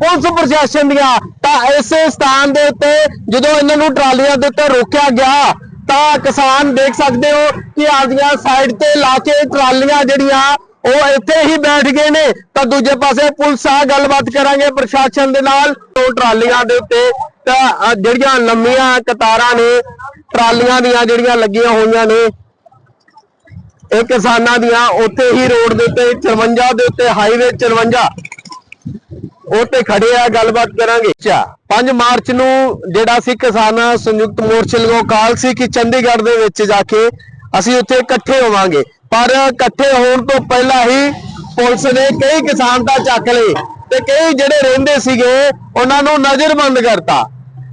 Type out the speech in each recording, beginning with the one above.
Police ਪ੍ਰਸ਼ਾਸਨ ਦੀਆਂ, ਤਾਂ ਇਸੇ ਸਥਾਨ ਦੇ ਉੱਤੇ ਜਦੋਂ ਇਹਨਾਂ ਨੂੰ ਟਰਾਲੀਆਂ ਦੇ ਉੱਤੇ ਰੋਕਿਆ ਗਿਆ, ਤਾਂ ਕਿਸਾਨ ਦੇਖ ਸਕਦੇ ਹੋ ਕਿ ਆਪਦੀਆਂ ਸਾਈਡ ਤੇ ਲਾ ਕੇ ਟਰਾਲੀਆਂ ਜਿਹੜੀਆਂ, ਉਹ ਇੱਥੇ ਹੀ ਬੈਠ ਗਏ ਨੇ। ਤਾਂ ਦੂਜੇ ਪਾਸੇ ਪੁਲਿਸ ਆ, ਗੱਲਬਾਤ ਕਰਾਂਗੇ ਪ੍ਰਸ਼ਾਸਨ ਦੇ ਨਾਲ। ਉਹ ਟਰਾਲੀਆਂ ਦੇ ਉੱਤੇ, ਤਾਂ ਜਿਹੜੀਆਂ ਲੰਮੀਆਂ ਕਤਾਰਾਂ ਨੇ, ਟਰਾਲੀਆਂ ਦੀਆਂ ਜਿਹੜੀਆਂ ਲੱਗੀਆਂ ਹੋਈਆਂ ਨੇ, ਇਹ ਕਿਸਾਨਾਂ ਦੀਆਂ ਉੱਥੇ ਹੀ ਰੋਡ ਦੇ ਉੱਤੇ 54 ਦੇ ਉੱਤੇ ਹਾਈਵੇ 54 ਉਹ ਤੇ ਖੜੇ ਆ, ਗੱਲਬਾਤ ਕਰਾਂਗੇ। ਅੱਛਾ 5 ਮਾਰਚ ਨੂੰ ਜਿਹੜਾ ਸੀ ਕਿਸਾਨ ਸੰਯੁਕਤ ਮੋਰਚੇ ਵੱਲੋਂ ਕਾਲ ਸੀ ਕਿ ਚੰਡੀਗੜ੍ਹ ਦੇ ਵਿੱਚ ਜਾ ਕੇ ਅਸੀਂ ਉੱਥੇ ਇਕੱਠੇ ਹੋਵਾਂਗੇ। ਪਰ ਇਕੱਠੇ ਹੋਣ ਤੋਂ ਪਹਿਲਾਂ ਹੀ ਪੁਲਿਸ ਨੇ ਕਈ ਕਿਸਾਨ ਤਾਂ ਚੱਕ ਲਏ ਤੇ ਕਈ ਜਿਹੜੇ ਰਹਿੰਦੇ ਸੀਗੇ, ਉਹਨਾਂ ਨੂੰ ਨਜ਼ਰਬੰਦ ਕਰਤਾ।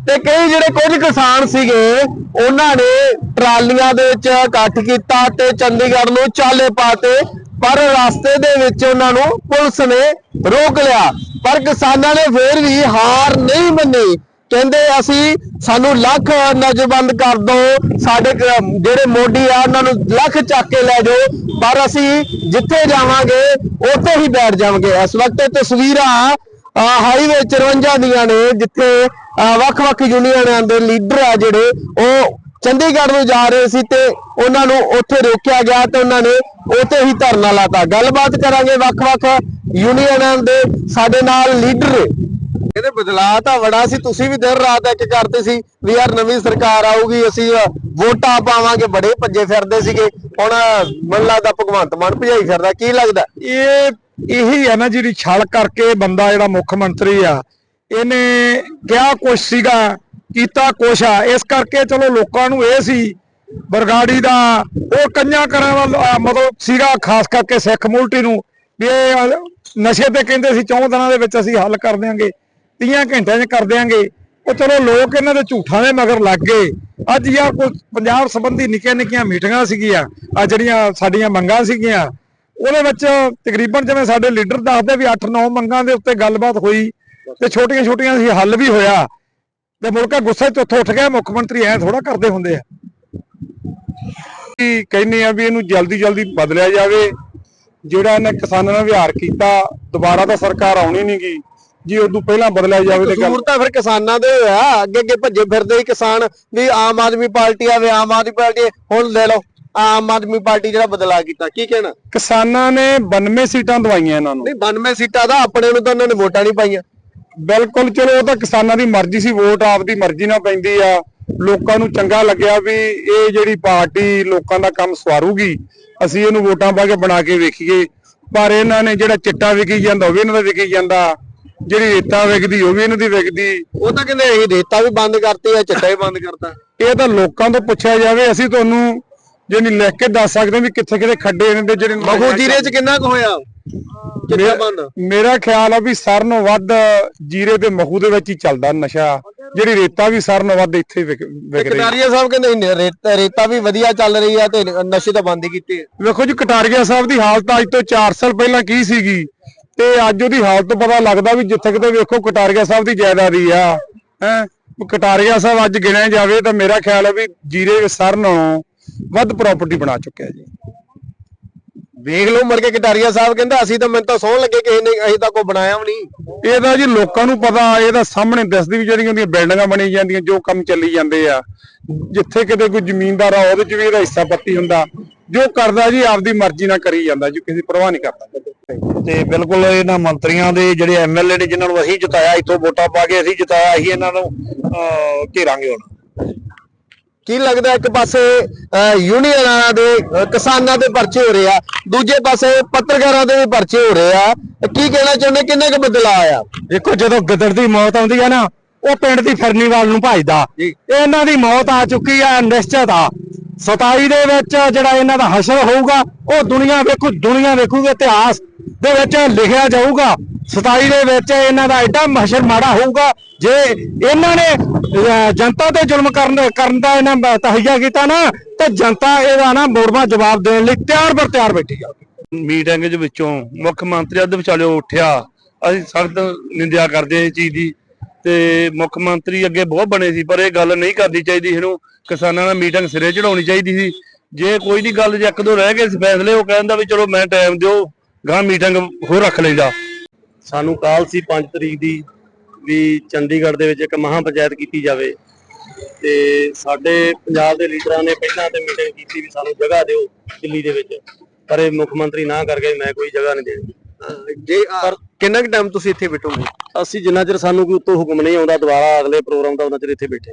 ਤੇ ਕਈ ਜਿਹੜੇ ਕੁਝ ਕਿਸਾਨ ਸੀਗੇ, ਉਹਨਾਂ ਨੇ ਟਰਾਲੀਆਂ ਦੇ ਵਿੱਚ ਇਕੱਠ ਕੀਤਾ ਤੇ ਚੰਡੀਗੜ੍ਹ ਨੂੰ ਚਾਲੇ ਪਾਤੇ ਪਰ ਰਸਤੇ ਦੇ ਵਿੱਚ ਉਹਨਾਂ ਨੂੰ ਪੁਲਿਸ ਨੇ ਰੋਕ ਲਿਆ। ਪਰ ਕਿਸਾਨਾਂ ਨੇ ਫੇਰ ਵੀ ਹਾਰ ਨਹੀਂ ਮੰਨੀ। ਕਹਿੰਦੇ ਅਸੀਂ ਸਾਨੂੰ ਲੱਖ ਨਜ਼ਰਬੰਦ ਕਰ ਦਿਓ ਸਾਡੇ ਜਿਹੜੇ ਮੋਢੀ ਆ ਉਹਨਾਂ ਨੂੰ ਲੱਖ ਚੱਕ ਕੇ ਲੈ ਜਾਓ, ਪਰ ਅਸੀਂ ਜਿੱਥੇ ਜਾਵਾਂਗੇ ਉੱਥੇ ਹੀ ਬੈਠ ਜਾਵਾਂਗੇ। ਇਸ ਵਕਤ ਤਸਵੀਰਾਂ ਹਾਈਵੇ 54 ਦੀਆਂ ਨੇ, ਜਿੱਥੇ ਅਹ ਵੱਖ-ਵੱਖ ਯੂਨੀਅਨਾਂ ਦੇ ਲੀਡਰ ਆ ਜਿਹੜੇ, ਉਹ ਚੰਡੀਗੜ੍ਹ ਨੂੰ ਜਾ ਰਹੇ ਸੀ ਤੇ ਉਹਨਾਂ ਨੂੰ ਉੱਥੇ ਰੋਕਿਆ ਗਿਆ ਤੇ ਉਹਨਾਂ ਨੇ ਉੱਥੇ ਹੀ ਧਰਨਾ ਲਾਤਾ। ਗੱਲਬਾਤ ਕਰਾਂਗੇ ਵੱਖ-ਵੱਖ ਯੂਨੀਅਨਾਂ ਦੇ ਸਾਡੇ ਨਾਲ ਲੀਡਰ ਇਹਦੇ ਬਦਲਾਅ ਤਾਂ ਬੜਾ ਸੀ, ਤੁਸੀਂ ਵੀ ਦਿਨ ਰਾਤ ਇੱਕ ਕਰਦੇ ਸੀ ਵੀ ਯਾਰ ਨਵੀਂ ਸਰਕਾਰ ਆਊਗੀ, ਅਸੀਂ ਵੋਟਾਂ ਪਾਵਾਂਗੇ, ਬੜੇ ਭੱਜੇ ਫਿਰਦੇ ਸੀਗੇ। ਹੁਣ ਮੈਨੂੰ ਲੱਗਦਾ ਭਗਵੰਤ ਮਾਨ ਭਜਾਈ ਫਿਰਦਾ, ਕੀ ਲੱਗਦਾ? ਇਹ ਇਹੀ ਹੈ ਨਾ ਜਿਹੜੀ ਛਲ ਕਰਕੇ ਬੰਦਾ ਜਿਹੜਾ ਮੁੱਖ ਮੰਤਰੀ ਆ, ਇਹਨੇ ਕਿਹਾ ਕੁਛ ਸੀਗਾ ਕੀਤਾ ਕੁਛ ਆ। ਇਸ ਕਰਕੇ ਚਲੋ ਲੋਕਾਂ ਨੂੰ ਇਹ ਸੀ, ਬਰਗਾੜੀ ਦਾ ਉਹ ਕੰਨਿਆ ਕਰਨ ਵਾਲਾ ਮਤਲਬ ਸੀਗਾ, ਖਾਸ ਕਰਕੇ ਸਿੱਖ ਮੂਲਟੀ ਨੂੰ, ਵੀ ਇਹ ਨਸ਼ੇ ਤੇ ਕਹਿੰਦੇ ਸੀ, ਚੌਂ ਦਿਨਾਂ ਦੇ ਵਿੱਚ ਅਸੀਂ ਹੱਲ ਕਰ ਦਿਆਂਗੇ 30 ਘੰਟਿਆਂ 'ਚ ਕਰ ਦਿਆਂਗੇ। ਉਹ ਚਲੋ ਲੋਕ ਇਹਨਾਂ ਦੇ ਝੂਠਾਂ ਦੇ ਮਗਰ ਲੱਗ ਗਏ। ਅੱਜ ਯਾਰ ਕੋਈ ਪੰਜਾਬ ਸੰਬੰਧੀ ਨਿੱਕੀਆਂ ਨਿੱਕੀਆਂ ਮੀਟਿੰਗਾਂ ਸੀਗੀਆਂ, ਆ ਜਿਹੜੀਆਂ ਸਾਡੀਆਂ ਮੰਗਾਂ ਸੀਗੀਆਂ, ਉਹਦੇ ਵਿੱਚ ਤਕਰੀਬਨ ਜਿਵੇਂ ਸਾਡੇ ਲੀਡਰ ਦੱਸਦੇ ਵੀ 8-9 ਮੰਗਾਂ ਦੇ ਉੱਤੇ ਗੱਲਬਾਤ ਹੋਈ ਤੇ ਛੋਟੀਆਂ ਛੋਟੀਆਂ ਸੀ, ਹੱਲ ਵੀ ਹੋਇਆ। ਤੇ ਮੁਲਕਾ ਗੁੱਸੇ 'ਚ ਉੱਥੋਂ ਉੱਠ ਗਿਆ ਮੁੱਖ ਮੰਤਰੀ ਐ ਥੋੜਾ ਕਰਦੇ ਹੁੰਦੇ ਆ। ਕੀ ਕਹਿੰਦੇ ਆ ਵੀ ਇਹਨੂੰ ਜਲਦੀ ਜਲਦੀ ਬਦਲਿਆ ਜਾਵੇ ਜਿਹੜਾ ਇਹਨੇ ਕਿਸਾਨਾਂ ਨਾਲ ਵਿਹਾਰ ਕੀਤਾ ਦੁਬਾਰਾ ਤਾਂ ਸਰਕਾਰ ਆਉਣੀ ਨਹੀਂਗੀ ਜੀ ਉਦੋਂ ਪਹਿਲਾਂ ਬਦਲਿਆ ਜਾਵੇ ਤੇ ਕਸੂਰ ਤਾਂ ਫਿਰ ਕਿਸਾਨਾਂ ਦੇ ਹੋਇਆ ਅੱਗੇ ਅੱਗੇ ਭੱਜੇ ਫਿਰਦੇ ਸੀ ਕਿਸਾਨ ਵੀ ਆਮ ਆਦਮੀ ਪਾਰਟੀ ਆਵੇ ਆਮ ਆਦਮੀ ਪਾਰਟੀ ਹੁਣ ਲੈ ਲਓ ਆਮ ਆਦਮੀ ਪਾਰਟੀ ਜਿਹੜਾ ਬਦਲਾ ਕੀਤਾ ਕੀ ਕਹਿਣਾ? ਕਿਸਾਨਾਂ ਨੇ 92 ਸੀਟਾਂ ਦਵਾਈਆਂ ਇਹਨਾਂ ਨੂੰ। ਨਹੀਂ 92 ਸੀਟਾਂ ਦਾ ਆਪਣੇ ਨੂੰ ਤਾਂ ਉਹਨਾਂ ਨੇ ਵੋਟਾਂ ਨਹੀਂ ਪਾਈਆਂ। ਬਿਲਕੁਲ ਚਲੋ ਉਹ ਤਾਂ ਕਿਸਾਨਾਂ ਦੀ ਮਰਜ਼ੀ ਸੀ ਵੋਟ ਆਪਦੀ ਮਰਜ਼ੀ ਨਾਲ ਪੈਂਦੀ ਆ। ਲੋਕਾਂ ਨੂੰ ਚੰਗਾ ਲੱਗਿਆ ਵੀ ਇਹ ਜਿਹੜੀ ਪਾਰਟੀ ਲੋਕਾਂ ਦਾ ਕੰਮ ਸਵਾਰੂਗੀ ਅਸੀਂ ਇਹਨੂੰ ਵੋਟਾਂ ਪਾ ਕੇ ਬਣਾ ਕੇ ਵੇਖੀਏ। ਪਰ ਇਹਨਾਂ ਨੇ ਜਿਹੜਾ ਚਿੱਟਾ ਵਿਕੀ ਜਾਂਦਾ ਉਹ ਵੀ ਇਹਨਾਂ ਦਾ ਵਿਕੀ ਜਾਂਦਾ। ਜਿਹੜੀ ਰੇਤਾ ਵਿਕਦੀ ਉਹ ਵੀ ਇਹਨਾਂ ਦੀ ਵਿਕਦੀ। ਉਹ ਤਾਂ ਕਹਿੰਦੇ ਅਸੀਂ ਰੇਤਾ ਵੀ ਬੰਦ ਕਰਤੀ ਆ ਚਿੱਟਾ ਵੀ ਬੰਦ ਕਰਤਾ। ਇਹ ਤਾਂ ਲੋਕਾਂ ਤੋਂ ਪੁੱਛਿਆ ਜਾਵੇ ਅਸੀਂ ਤੁਹਾਨੂੰ ਜੇ ਨਹੀਂ ਲਿਖ ਕੇ ਦੱਸ ਸਕਦੇ ਵੀ ਕਿੱਥੇ ਕਿੱਥੇ ਖੱਡੇ ਨੇ ਤੇ ਜਿਹੜੇ ਮਖੂ ਜੀਰੇ ਚ ਕਿੰਨਾ ਕੁ ਹੋਇਆ? ਮੇਰਾ ਖਿਆਲ ਆ ਵੀ ਸਾਰਿਆਂ ਨਾਲੋਂ ਵੱਧ ਜੀਰੇ ਤੇ ਮਖੂ ਦੇ ਵਿੱਚ ਹੀ ਚੱਲਦਾ ਨਸ਼ਾ। ਜਿਹੜੀ ਰੇਤਾ ਵੀ ਸਾਰਿਆਂ ਨਾਲੋਂ ਵੱਧ ਇੱਥੇ ਵਿਕ ਰਹੀ। ਕਟਾਰੀਆ ਸਾਹਿਬ ਕਹਿੰਦੇ ਨਹੀਂ, ਰੇਤਾ ਰੇਤਾ ਵੀ ਵਧੀਆ ਚੱਲ ਰਹੀ ਆ ਤੇ ਨਸ਼ੇ ਤਾਂ ਬੰਦ ਹੀ ਕੀਤੇ ਆ। ਵੇਖੋ ਜੀ ਕਟਾਰੀਆ ਸਾਹਿਬ ਦੀ ਹਾਲਤ ਅੱਜ ਤੋਂ 4 ਸਾਲ ਪਹਿਲਾਂ ਕੀ ਸੀਗੀ? ਤੇ ਅੱਜ ਉਹਦੀ ਹਾਲਤ ਪਤਾ ਲੱਗਦਾ ਵੀ ਜਿੱਥੇ ਕਿਤੇ ਵੇਖੋ ਕਟਾਰੀਆ ਸਾਹਿਬ ਦੀ ਜਾਇਦਾਦ ਹੀ ਆ। ਹੈ? ਕਟਾਰੀਆ ਸਾਹਿਬ ਅੱਜ ਗਿਣਿਆ ਜਾਵੇ ਤਾਂ ਮੇਰਾ ਖਿਆਲ ਹੈ ਵੀ ਜੀਰੇ ਸਰ ਨਾਲੋਂ ਵੱਧ ਪ੍ਰਾਪਰਟੀ ਬਣਾ ਚੁੱਕਿਆ ਜੀ। ਵੇਖ ਲਓ ਮੁੜ ਕੇ ਕਟਾਰੀਆ ਸਾਹਿਬ ਕਹਿੰਦਾ ਅਸੀਂ ਤਾਂ ਮੈਨੂੰ ਤਾਂ ਸੌਣ ਲੱਗੇ ਕਿਸੇ ਨੇ ਅਸੀਂ ਤਾਂ ਕੋਈ ਬਣਾਇਆ ਵੀ ਨਹੀਂ। ਇਹਦਾ ਜੀ ਲੋਕਾਂ ਨੂੰ ਪਤਾ ਇਹਦਾ ਸਾਹਮਣੇ ਦਿਸਦੀ ਵੀ ਜਿਹੜੀਆਂ ਉਹਦੀਆਂ ਬਿਲਡਿੰਗਾਂ ਬਣੀ ਜਾਂਦੀਆਂ ਜੋ ਕੰਮ ਚੱਲੀ ਜਾਂਦੇ ਆ। ਜਿੱਥੇ ਕਿਤੇ ਕੋਈ ਜ਼ਮੀਨਦਾਰ ਆ ਉਹਦੇ ਚ ਵੀ ਇਹਦਾ ਹਿੱਸਾ ਪੱਤੀ ਹੁੰਦਾ। ਜੋ ਕਰਦਾ ਜੀ ਆਪਦੀ ਮਰਜ਼ੀ ਨਾਲ ਕਰੀ ਜਾਂਦਾ ਜੀ ਕਿਸੇ ਦੀ ਪਰਵਾਹ ਨਹੀਂ ਕਰਦਾ। ਤੇ ਬਿਲਕੁਲ ਇਹਨਾਂ ਮੰਤਰੀਆਂ ਦੇ ਜਿਹੜੇ ਐਮਐਲਏ ਨੇ ਜਿਨ੍ਹਾਂ ਨੂੰ ਅਸੀਂ ਜਿਤਾਇਆ ਇੱਥੋਂ ਵੋਟਾਂ ਪਾ ਕੇ ਅਸੀਂ ਜਿਤਾਇਆ ਅਸੀਂ ਇਹਨਾਂ ਨੂੰ ਅਹ, ਘੇਰਾਂਗੇ ਹੁਣ। ਕੀ ਲੱਗਦਾ ਇੱਕ ਪਾਸੇ ਯੂਨੀਅਨਾਂ ਦੇ ਕਿਸਾਨਾਂ ਦੇ ਪਰਚੇ ਹੋ ਰਹੇ ਆ ਦੂਜੇ ਪਾਸੇ ਪੱਤਰਕਾਰਾਂ ਦੇ ਵੀ ਪਰਚੇ ਹੋ ਰਹੇ ਆ। ਕੀ ਕਹਿਣਾ ਚਾਹੁੰਦੇ ਕਿੰਨੇ ਕੁ ਬਦਲਾਅ ਆ ਦੇਖੋ ਜਦੋਂ ਗਿੱਦੜ ਦੀ ਮੌਤ ਆਉਂਦੀ ਹੈ ਨਾ ਉਹ ਪਿੰਡ ਦੀ ਫਿਰਨੀਵਾਲ ਨੂੰ ਭਜਦਾ। ਇਹਨਾਂ ਦੀ ਮੌਤ ਆ ਚੁੱਕੀ ਆ ਨਿਸ਼ਚਿਤ ਆ। 27 ਦੇ ਵਿੱਚ ਜਿਹੜਾ ਇਹਨਾਂ ਦਾ ਹਸ਼ਰ ਹੋਊਗਾ ਉਹ ਦੁਨੀਆ ਵੇਖੂ ਦੁਨੀਆ ਵੇਖੂਗੀ ਇਤਿਹਾਸ ਦੇ ਵਿੱਚ ਲਿਖਿਆ ਜਾਊਗਾ। 27 ਦੇ ਵਿੱਚ ਇਹਨਾਂ ਦਾ ਐਡਾ ਮਹਸ਼ਰ ਮਾੜਾ ਹੋਊਗਾ, ਜੇ ਇਹਨਾਂ ਨੇ ਜਨਤਾ ਤੇ ਜ਼ੁਲਮ ਕਰਨ ਕਰਨ ਦਾ ਇਹਨਾਂ ਦਾ ਤਹਈਆ ਕੀਤਾ ਨਾ, ਤੇ ਜਨਤਾ ਇਹਦਾ ਨਾ ਮੋੜਵਾ ਜਵਾਬ ਦੇਣ ਲਈ ਤਿਆਰ ਬਰ ਤਿਆਰ ਬੈਠੀ ਆ। ਮੀਟਿੰਗ ਦੇ ਵਿੱਚੋਂ ਮੁੱਖ ਮੰਤਰੀ ਅੱਧ ਵਿਚਾਲੇ ਉੱਠਿਆ। ਅਸੀਂ ਸਖਤ ਨਿੰਦਿਆ ਕਰਦੇ ਇਸ ਚੀਜ਼ ਦੀ। ਤੇ ਮੁੱਖ ਮੰਤਰੀ ਅੱਗੇ ਬਹੁਤ ਬਣੇ ਸੀ, ਪਰ ਇਹ ਗੱਲ ਨਹੀਂ ਕਰਨੀ ਚਾਹੀਦੀ ਇਹਨੂੰ। ਕਿਸਾਨਾਂ ਨਾਲ ਮੀਟਿੰਗ ਸਿਰੇ ਚੜਾਉਣੀ ਚਾਹੀਦੀ ਸੀ। ਜੇ ਕੋਈ ਦੀ ਗੱਲ ਜੇ ਇੱਕ ਦੋ ਰਹਿ ਗਏ ਸੀ ਫੈਸਲੇ, ਉਹ ਕਹਿੰਦਾ ਵੀ ਚਲੋ ਮੈਂ ਟਾਈਮ ਦਿਓ ਗਾਂ ਮੀਟਿੰਗ ਹੋਰ ਰੱਖ ਲੈਂਦਾ ਸਾਨੂੰ ਕਾਲ ਸੀ 5 ਤਰੀਕ ਦੀ ਵੀ ਚੰਡੀਗੜ੍ਹ ਦੇ ਵਿੱਚ ਇੱਕ ਮਹਾਂ ਪੰਚਾਇਤ ਕੀਤੀ ਜਾਵੇ ਤੇ ਸਾਡੇ ਪੰਜਾਬ ਦੇ ਲੀਡਰਾਂ ਨੇ ਪਹਿਲਾਂ ਤੇ ਮੀਟਿੰਗ ਕੀਤੀ ਵੀ ਸਾਨੂੰ ਜਗ੍ਹਾ ਦਿਓ ਦਿੱਲੀ ਦੇ ਵਿੱਚ ਪਰ ਇਹ ਮੁੱਖ ਮੰਤਰੀ ਨਾ ਕਰ ਗਏ ਮੈਂ ਕੋਈ ਜਗ੍ਹਾ ਨਹੀਂ ਦੇਣੀ। ਜੇ ਕਿੰਨਾ ਕੁ ਟਾਈਮ ਤੁਸੀਂ ਇੱਥੇ ਬੈਠੋਗੇ? ਅਸੀਂ ਜਿੰਨਾ ਚਿਰ ਸਾਨੂੰ ਕੋਈ ਉੱਤੋਂ ਹੁਕਮ ਨਹੀਂ ਆਉਂਦਾ ਦੁਬਾਰਾ ਅਗਲੇ ਪ੍ਰੋਗਰਾਮ ਦਾ ਉਹਨਾਂ ਚਿਰ ਇੱਥੇ ਬੈਠੇ।